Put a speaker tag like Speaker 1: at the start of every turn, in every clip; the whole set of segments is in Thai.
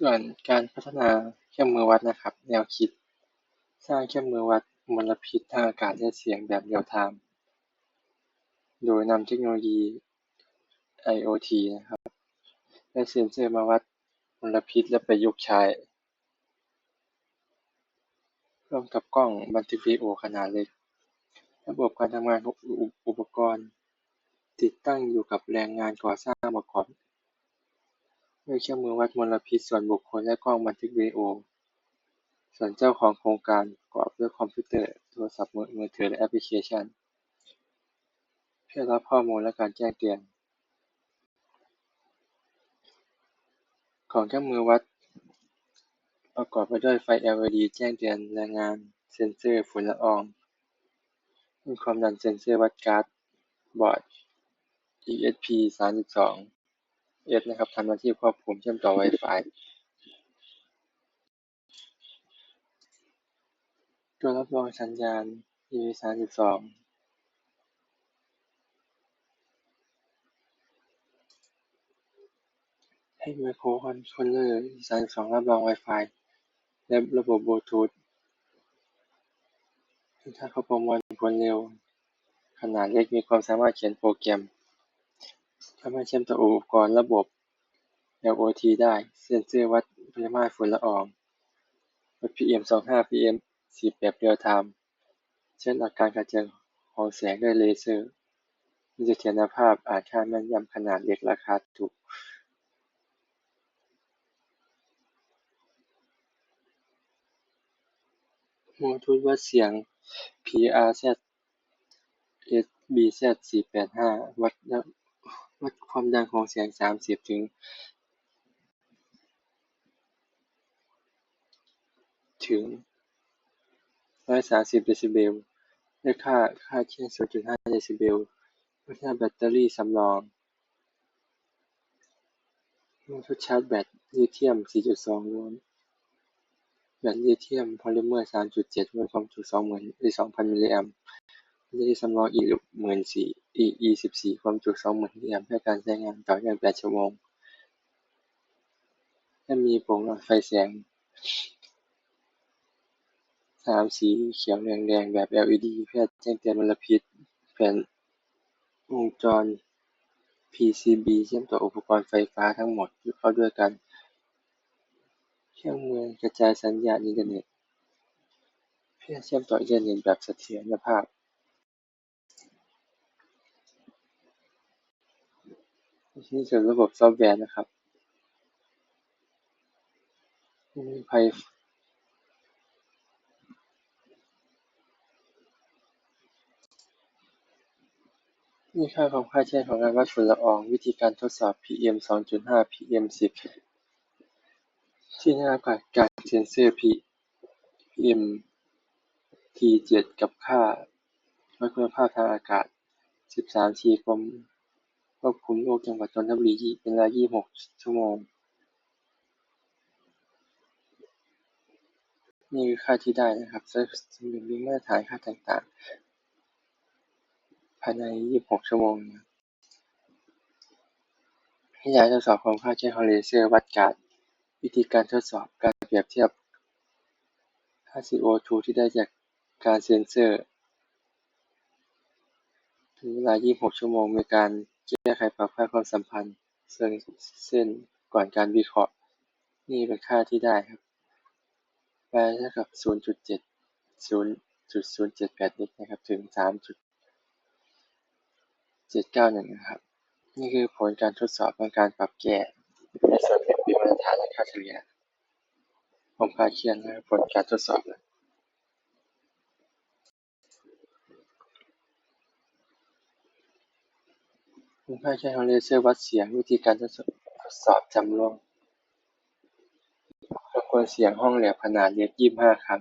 Speaker 1: ส่วนการพัฒนาเครื่องมือวัดนะครับ แนวคิด สร้างเครื่องมือวัดมลพิษทางอากาศและเสียงแบบเรียลไทม์โดยนำเทคโนโลยี IoT นะครับ และเซ็นเซอร์มาวัดมลพิษและประยุกต์ใช้ร่วมกับกล้องบันทึกวิดีโอขนาดเล็ก ระบบการทำงานของอุปกรณ์ ติดตั้งอยู่กับแรงงานก่อสร้างประกอบ ด้วยเครื่องมือวัดมลพิษส่วนบุคคลและกล้องบันทึกวิดีโอ ส่วนเจ้าของโครงการประกอบด้วยคอมพิวเตอร์ โทรศัพท์มือถือ และแอปพลิเคชัน เพื่อรับข้อมูลและการแจ้งเตือน ของเครื่องมือวัด ประกอบไปด้วยไฟ LED แจ้งเตือนแรงงาน เซ็นเซอร์ฝุ่นละอองมีความดันเซ็นเซอร์วัดก๊าซบอร์ด ESP32 S นะครับทำหน้าที่ควบคุมเชื่อมต่อ Wi-Fi ตัวรับรองสัญญาณ EP32 ให้ไมโครคอนโทรลเลอร์ EP32 รับรอง Wi-Fi และระบบบลูทูธถ้าเขาประมวลผลเร็ว ขนาดเล็กมีความสามารถเขียนโปรแกรม สามารถเชื่อมต่ออุปกรณ์ระบบ IoT ได้ เซ็นเซอร์วัดปริมาตรฝุ่นละอองวัด PM2.5 PM10 แบบเรียลไทม์ใช้หลักการกระจายของแสงด้วยเลเซอร์ มีเสถียรภาพอ่านค่าแม่นยำขนาดเล็กราคาถูกบลูทูธวัดเสียง PRZ-SBZ485 วัด วัดความดังของเสียง30ถึง ถึง130เดซิเบล ได้ค่าค่าเฉลี่ย0.5เดซิเบลวัดขนาดแบตเตอรี่สำรองบลูทูธชาร์จแบตลิเธียม 4.2 โวลต์ แบตลิเธียม พอลิเมอร์ 3.7 โวลต์ความจุ 20,000 2,000 มิลลิแอมป์ แบตเตอรี่สำรองอีก14,000 E24 ความจุ20,000มิลลิแอมป์ให้การใช้งานต่อเนื่อง8ชั่วโมง และมีโปร่งหลอดไฟแสง3สีเขียวเหลืองแดงแบบ LED เพื่อแจ้งเตือนมลพิษ แผงวงจร PCB เชื่อมต่ออุปกรณ์ไฟฟ้าทั้งหมดเข้าด้วยกัน เครื่องมือกระจายสัญญาณอินเทอร์เน็ต เพื่อเชื่อมต่ออินเทอร์เน็ตแบบเสถียรภาพ นี่คือระบบซอฟต์แวร์นะครับมีไพนี่ค่าความคาดเคลื่อนของการวัดฝุ่นละออง วิธีการทดสอบ PM2.5 PM10 ที่ได้รับการเซ็นเซอร์ PMT7 กับค่าวัดคุณภาพทางอากาศ 13ทีกรม ควบคุมโรคจังหวัดนนทบุรีเป็นเวลา26ชั่วโมง นี่คือค่าที่ได้นะครับซึ่งเป็นมาตรฐานค่าต่าง ๆ ภายใน26ชั่วโมงให้อยากทดสอบความคาดเคลื่อนของเลเซอร์วัดกาซวิธีการทดสอบการเปรียบเทียบค่า CO2 ที่ได้จากการเซ็นเซอร์ถึงเวลา 26 ชั่วโมงมีการ แก้ไขปรับค่าความสัมพันธ์ เช่นก่อนการวิเคราะห์ นี่เป็นค่าที่ได้ครับ y เท่ากับ 0.70.078x นะครับ ถึง 3.791 นะครับ นี่คือผลการทดสอบของการปรับแก้ในส่วนที่เป็นมาตรฐานและค่าเฉลี่ยความคาดเคลื่อนผลการทดสอบความ คาดเคลื่อนของเลเซอร์วัดเสียง วิธีการทดสอบจำลองรบกวนเสียงห้องแลบขนาดเล็ก25ครั้ง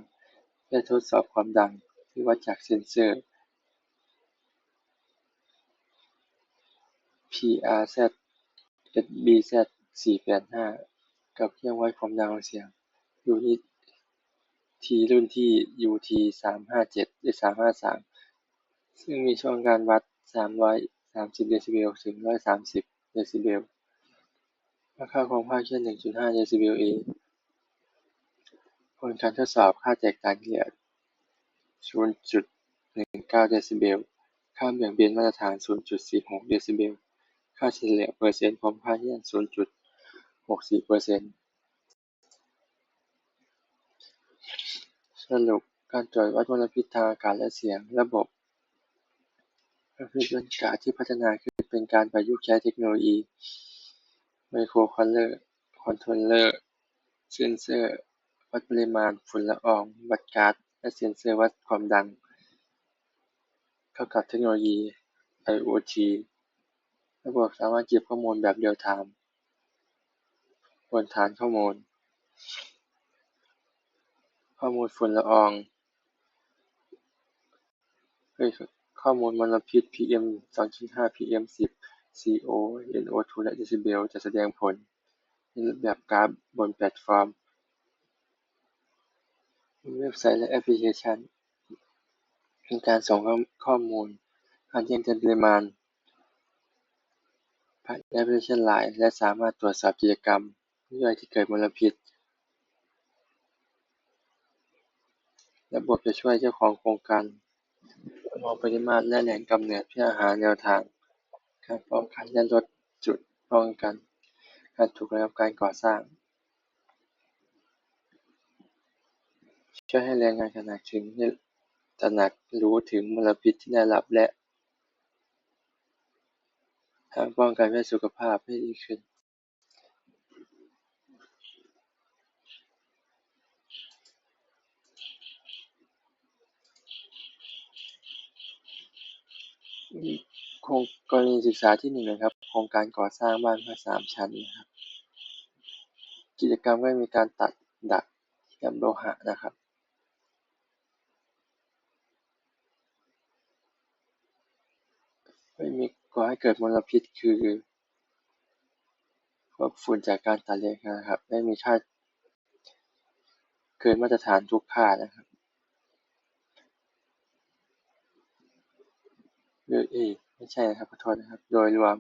Speaker 1: เพื่อทดสอบความดังที่วัดจากเซ็นเซอร์ PRZ-SBZ485 กับเครื่องวัดความดังของเสียงยูนิตทีรุ่นที่ UT357-353 ซึ่งมีช่วงการวัด 330เดซิเบลถึง130เดซิเบลราคาของภาคเช่น1.5เดซิเบลเอผลการทดสอบค่าแตกต่างเฉลี่ย0.19เดซิเบล ค่าเบี่ยงเบนมาตรฐาน0.46เดซิเบล ค่าเฉลี่ยเปอร์เซ็นต์ของภาคเรียน0.64เปอร์เซ็นต์สรุปการตรวจวัดมลพิษทางอากาศและเสียงระบบ ประพฤติบรรยากาศที่พัฒนาขึ้นเป็นการประยุกต์ใช้เทคโนโลยีไมโครคอนโทรลเลอร์เซ็นเซอร์ วัดปริมาณฝุ่นละอองวัดก๊าซและเซ็นเซอร์วัดความดัง เข้ากับเทคโนโลยีไอโอทีระบบสามารถเก็บข้อมูลแบบเรียลไทม์บนฐานข้อมูล ข้อมูลฝุ่นละออง ข้อมูลมลพิษพีเอ็มสองจุดห้าพีเอ็มสิบซีโอเอ็นโอทูและเดซิเบลจะแสดงผล ในรูปแบบกราฟบนแพลตฟอร์ม เว็บไซต์และแอปพลิเคชัน เป็นการส่งข้อมูล การแจ้งเตือนปริมาณผ่านแอปพลิเคชันไลน์และสามารถตรวจสอบกิจกรรมย่อยที่เกิดมลพิษ ระบบจะช่วยเจ้าของโครงการ มองปริมาตรและแหล่งกำเนิด เพื่อหาแนวทางการป้องกันและลดจุดป้องกันการถูกระงับการก่อสร้าง ช่วยให้แรงงานตระหนักถึงตระหนักรู้ถึงมลพิษที่ได้รับและทางป้องกันเพื่อสุขภาพให้ดีขึ้น โครง กรณีศึกษาที่หนึ่งนะครับ โครงการก่อสร้างบ้านพักสามชั้นนะครับ กิจกรรมก็มีการตัดดักเชื่อมโลหะนะครับไม่มีก่อให้เกิดมลพิษคือพวกฝุ่นจากการตัดเหล็กนะครับ ไม่มีค่าเกินมาตรฐานทุกค่านะครับ โดยเอไม่ใช่นะครับ ขอโทษนะครับ โดยรวม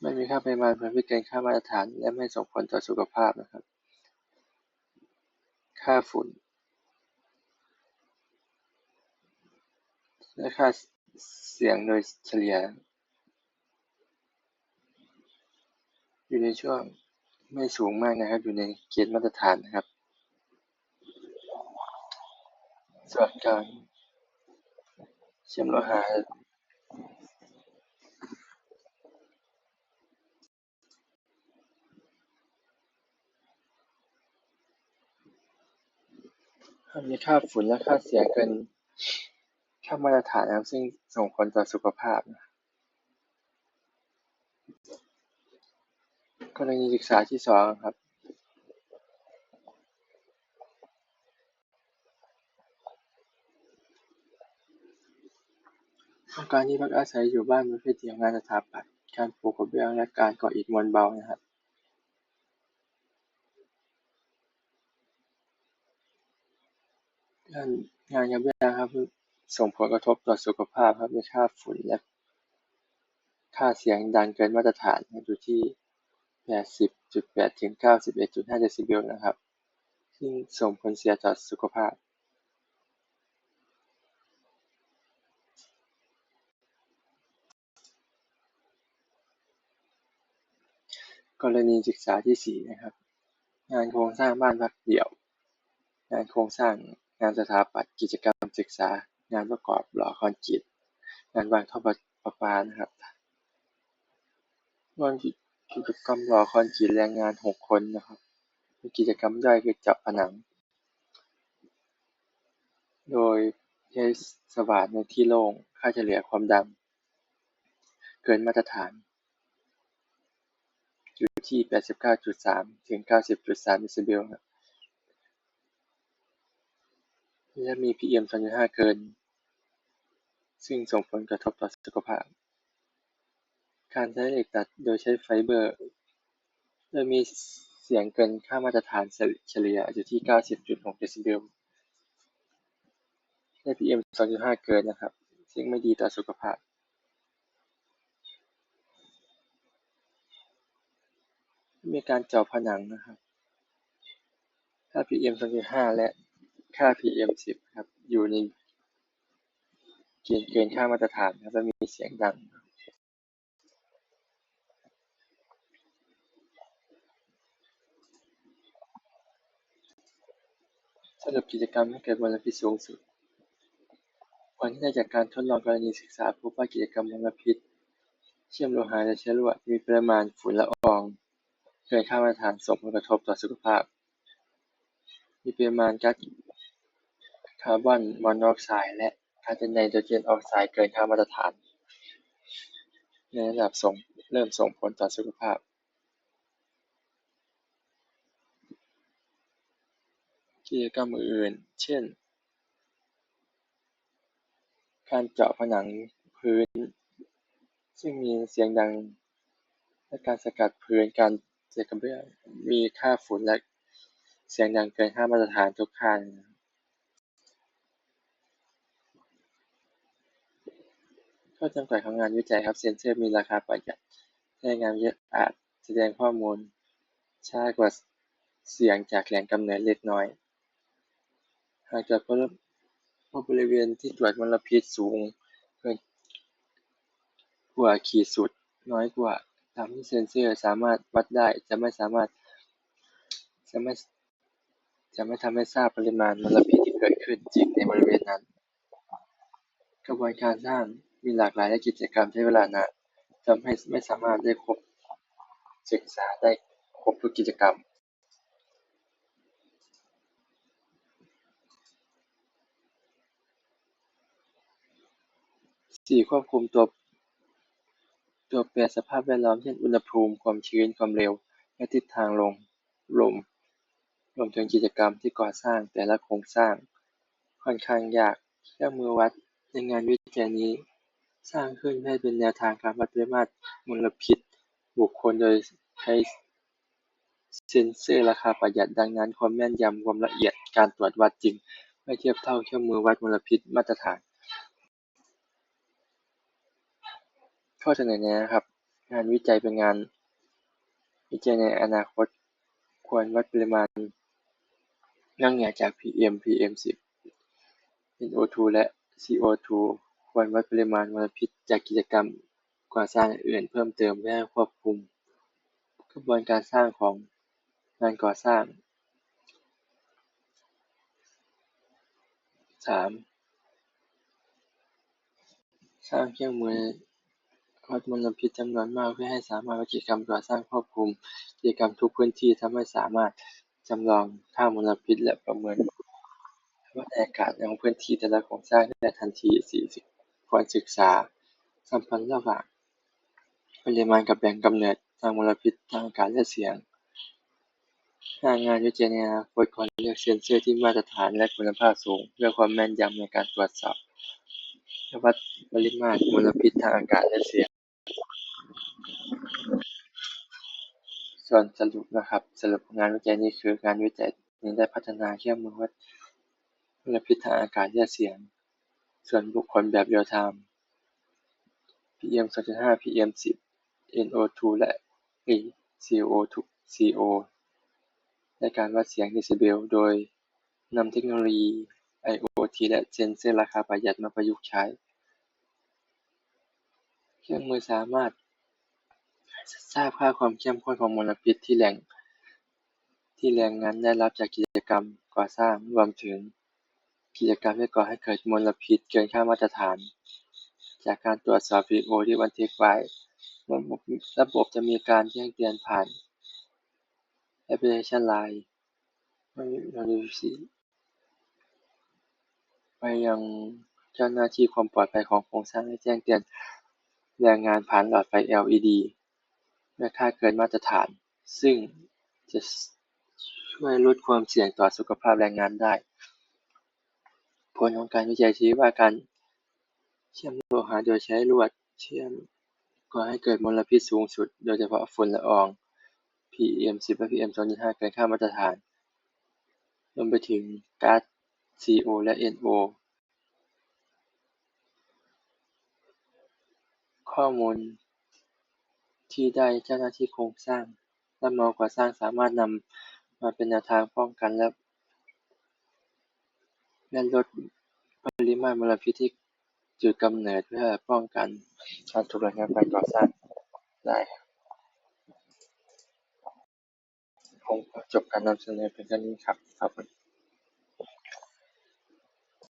Speaker 1: ไม่มีค่าปริมาณมลพิษเกินค่ามาตรฐาน และไม่ส่งผลต่อสุขภาพนะครับ ค่าฝุ่น และค่าเสียงโดยเฉลี่ย อยู่ในช่วงไม่สูงมากนะครับ อยู่ในเกณฑ์มาตรฐานนะครับส่วนการ เชื่อมโลหะหากมีค่าฝุ่นและค่าเสียเกินค่ามาตรฐานนะครับซึ่งส่งผลต่อสุขภาพกรณีศึกษาที่สองครับ โครง การที่พักอาศัยอยู่บ้านประเภทเดี่ยว งานสถาปัตย์ การปูกระเบื้อง และการก่ออิฐมวลเบานะครับงานงานกระเบื้องครับส่งผลกระทบต่อสุขภาพครับด้วยค่าฝุ่นและค่าเสียงดังเกินมาตรฐานอยู่ที่แปดสิบจุดแปดถึงเก้าสิบเอ็ดจุดห้าเดซิเบลนะครับ ซึ่งส่งผลเสียต่อสุขภาพ กรณีศึกษาที่สี่นะครับ งานโครงสร้างบ้านพักเดี่ยว งานโครงสร้างงานสถาปัตย์กิจกรรมศึกษา งานประกอบหล่อคอนกรีตงานวางท่อประปานะครับงานกิจกรรมหล่อคอนกรีตแรงงานหกคนนะครับมีกิจกรรมย่อยคือจาะผนัง โดยใช้สว่านในที่โล่งค่าเฉลี่ยความดังเกินมาตรฐาน อยู่ที่แปดสิบเก้าจุดสามถึงเก้าสิบจุดสามเดซิเบลครับและมีพีเอ็มสองจุดห้าเกิน ซึ่งส่งผลกระทบต่อสุขภาพ การใช้เหล็กดัดโดยใช้ไฟเบอร์โดยมีเสียงเกินค่ามาตรฐานเฉลี่ยอยู่ที่เก้าสิบจุดหกเดซิเบลและพีเอ็มสองจุดห้าเกินนะครับ ซึ่งไม่ดีต่อสุขภาพ มีการเจาะผนังนะครับ ค่า PM 2.5 และค่า PM 10 ครับ อยู่ในเกณฑ์เกินค่ามาตรฐานครับและมีเสียงดัง สรุปกิจกรรมให้เกิดมลพิษสูงสุดผลที่ได้จากการทดลองกรณีศึกษาพบว่ากิจกรรมมลพิษ เชื่อมโลหะและเชื้อรามีปริมาณฝุ่นละออง เกินค่ามาตรฐานส่งผลกระทบต่อสุขภาพ มีปริมาณก๊าซคาร์บอนมอนอกไซด์และก๊าซไนโตรเจนออกไซด์เกินค่ามาตรฐาน ในระดับส่งเริ่มส่งผลต่อสุขภาพ กิจกรรมอื่น เช่น การเจาะผนังพื้น ซึ่งมีเสียงดังและการสกัดพื้นการ เทกระเบื้องมีค่าฝุ่นและเสียงดังเกินค่ามาตรฐานทุกค่าข้อจำกัดของงานวิจัยครับ เซ็นเซอร์มีราคาประหยัดใช้งานเยอะอาจแสดงข้อมูลช้ากว่าเสียงจากแหล่งกำเนิดเล็กน้อย หากตรวจพบบริเวณที่ตรวจมลพิษสูงเกินกว่าขีดสุดน้อยกว่า ตามที่เซนเซอร์สามารถวัดได้ จะไม่สามารถ จะไม่ จะไม่ทำให้ทราบปริมาณมลพิษที่เกิดขึ้นจริงในบริเวณนั้น กระบวนการสร้างมีหลากหลายและกิจกรรมใช้เวลานานทำให้ไม่สามารถได้ครบศึกษาได้ครบทุกกิจกรรมสี่ควบคุมตัว ตัวแปรสภาพแวดล้อม เช่น อุณหภูมิ ความชื้น ความเร็ว และทิศทางลมลม รวมถึงกิจกรรมที่ก่อสร้างแต่ละโครงสร้าง ค่อนข้างยาก เครื่องมือวัดในงานวิจัยนี้ สร้างขึ้นเพื่อเป็นแนวทางการวัดปริมาตรมลพิษ บุคคลโดยใช้เซ็นเซอร์ราคาประหยัดดังนั้น ความแม่นยำความละเอียดการตรวจวัดจึงไม่เทียบเท่าเครื่องมือวัดมลพิษมาตรฐาน ข้อเสนอแนะครับ งานวิจัยเป็นงาน วิจัยในอนาคต ควรวัดปริมาณนอกเหนือจาก PM PM 10 NO2 และ CO2 ควรวัดปริมาณมลพิษจากกิจกรรมก่อสร้างอื่นเพิ่มเติมเพื่อให้ควบคุมกระบวนการสร้างของงานก่อสร้างสามสร้างเครื่องมือ วัดมลพิษจำนวนมากเพื่อให้สามารถวัดกิจกรรมก่อสร้างควบคุมกิจกรรมทุกพื้นที่ทำให้สามารถจำลองค่ามลพิษและประเมินสภาอากาศของพื้นที่แต่ละโครงสร้างได้ทันทีสี่ควรศึกษา สัมพันธ์ระหว่างปริมาณกับแหล่งกำเนิดทางมลพิษทางอากาศและเสียงหากงานวิจัยในอนาคตควรเลือกเซ็นเซอร์ที่มาตรฐานและคุณภาพสูง เพื่อความแม่นยำในการตรวจสอบวัดปริมาตรมลพิษทางอากาศและเสียง ส่วนสรุปนะครับ สรุปงานวิจัยนี้คืองานวิจัยนี้ได้พัฒนาเครื่องมือวัดมลพิษทางอากาศและเสียง ส่วนบุคคลแบบเรียลไทม์ PM 2.5 PM 10 NO2 และ CO2 CO ในการวัดเสียงเดซิเบล โดยนำเทคโนโลยี IoT และเซนเซอร์ราคาประหยัดมาประยุกต์ใช้ เครื่องมือสามารถ ทราบค่าความเข้มข้นของมลพิษที่แหล่ง ที่แรงงานได้รับจากกิจกรรมก่อสร้าง รวมถึงกิจกรรมที่ก่อให้เกิดมลพิษเกินค่ามาตรฐาน จากการตรวจสอบวิดีโอที่บันทึกไว้ ระบบระบบจะมีการแจ้งเตือนผ่านแอปพลิเคชัน LINE ไปยังเจ้าหน้าที่ความปลอดภัยของโครงสร้างให้แจ้งเตือนแรงงานผ่านหลอดไฟ LED เมื่อค่าเกินมาตรฐาน ซึ่งจะช่วยลดความเสี่ยงต่อสุขภาพแรงงานได้ ผลของการวิจัยชี้ว่าการเชื่อมโลหะโดยใช้ลวดเชื่อมก่อให้เกิดมลพิษสูงสุด โดยเฉพาะฝุ่นละออง PM 10 และ PM 2.5 เกินค่ามาตรฐาน รวมไปถึงก๊าซ CO และ NO ข้อมูล ที่ได้เจ้าหน้าที่โครงสร้างรับเหมาก่อสร้างสามารถนำมาเป็นแนวทางป้องกันและลดปริมาณมลพิษที่จุดกำเนิดเพื่อป้องกันการถูกรายงานการก่อสร้างได้ครับผมจบการนำเสนอเพียงเท่านี้ครับขอบคุณ